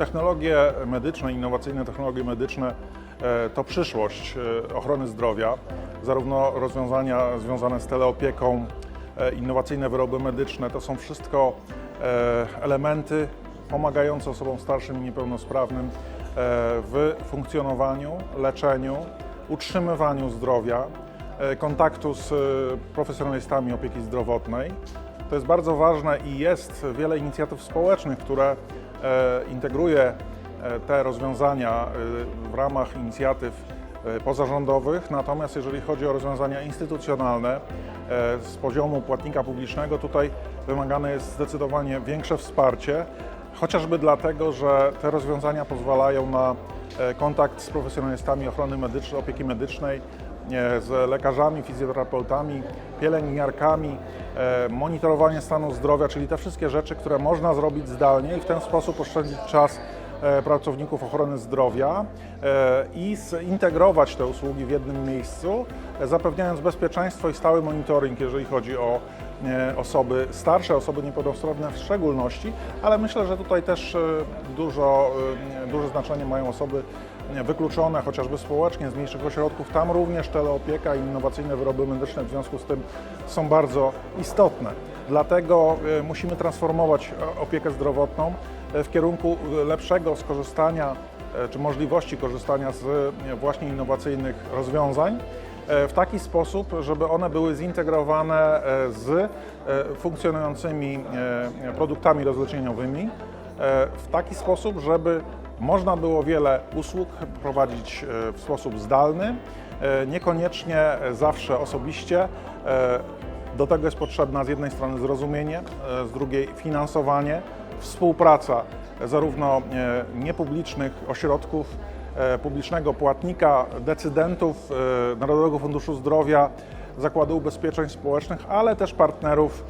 Technologie medyczne, innowacyjne technologie medyczne e, to przyszłość e, ochrony zdrowia, zarówno rozwiązania związane z teleopieką, e, innowacyjne wyroby medyczne, to są wszystko elementy pomagające osobom starszym i niepełnosprawnym w funkcjonowaniu, leczeniu, utrzymywaniu zdrowia, kontaktu z profesjonalistami opieki zdrowotnej. To jest bardzo ważne i jest wiele inicjatyw społecznych, które e, integruje e, te rozwiązania e, w ramach inicjatyw pozarządowych. Natomiast jeżeli chodzi o rozwiązania instytucjonalne z poziomu płatnika publicznego, tutaj wymagane jest zdecydowanie większe wsparcie, chociażby dlatego, że te rozwiązania pozwalają na kontakt z profesjonalistami ochrony medycznej, opieki medycznej, z lekarzami, fizjoterapeutami, pielęgniarkami, e, monitorowanie stanu zdrowia, czyli te wszystkie rzeczy, które można zrobić zdalnie i w ten sposób oszczędzić czas e, pracowników ochrony zdrowia e, i zintegrować te usługi w jednym miejscu, zapewniając bezpieczeństwo i stały monitoring, jeżeli chodzi o osoby starsze, osoby niepełnosprawne w szczególności, ale myślę, że tutaj też e, dużo, e, duże znaczenie mają osoby wykluczone chociażby społecznie z mniejszych ośrodków. Tam również teleopieka i innowacyjne wyroby medyczne w związku z tym są bardzo istotne. Dlatego e, musimy transformować e, opiekę zdrowotną e, w kierunku e, lepszego skorzystania e, czy możliwości korzystania z e, właśnie innowacyjnych rozwiązań e, w taki sposób, żeby one były zintegrowane e, z e, funkcjonującymi e, produktami rozliczeniowymi e, w taki sposób, żeby można było wiele usług prowadzić e, w sposób zdalny, e, niekoniecznie e, zawsze osobiście. E, Do tego jest potrzebna z jednej strony zrozumienie, e, z drugiej finansowanie, współpraca zarówno e, niepublicznych ośrodków, e, publicznego płatnika, decydentów e, Narodowego Funduszu Zdrowia, Zakładu Ubezpieczeń Społecznych, ale też partnerów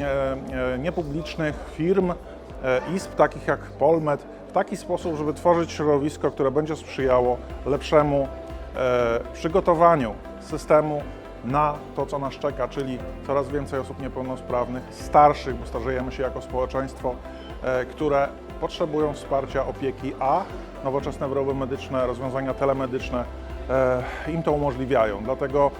e, e, niepublicznych firm, e, izb takich jak Polmed, w taki sposób, żeby tworzyć środowisko, które będzie sprzyjało lepszemu e, przygotowaniu systemu na to, co nas czeka, czyli coraz więcej osób niepełnosprawnych, starszych, bo starzejemy się jako społeczeństwo, e, które potrzebują wsparcia, opieki, a nowoczesne wyroby medyczne, rozwiązania telemedyczne e, im to umożliwiają. Dlatego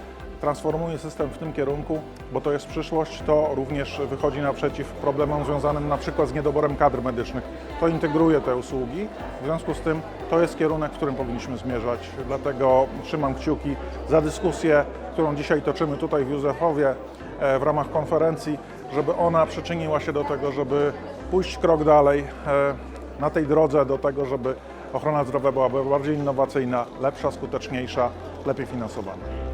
transformuje system w tym kierunku, bo to jest przyszłość, to również wychodzi naprzeciw problemom związanym na przykład z niedoborem kadr medycznych. To integruje te usługi, w związku z tym to jest kierunek, w którym powinniśmy zmierzać. Dlatego trzymam kciuki za dyskusję, którą dzisiaj toczymy tutaj w Józefowie e, w ramach konferencji, żeby ona przyczyniła się do tego, żeby pójść krok dalej e, na tej drodze do tego, żeby ochrona zdrowia była bardziej innowacyjna, lepsza, skuteczniejsza, lepiej finansowana.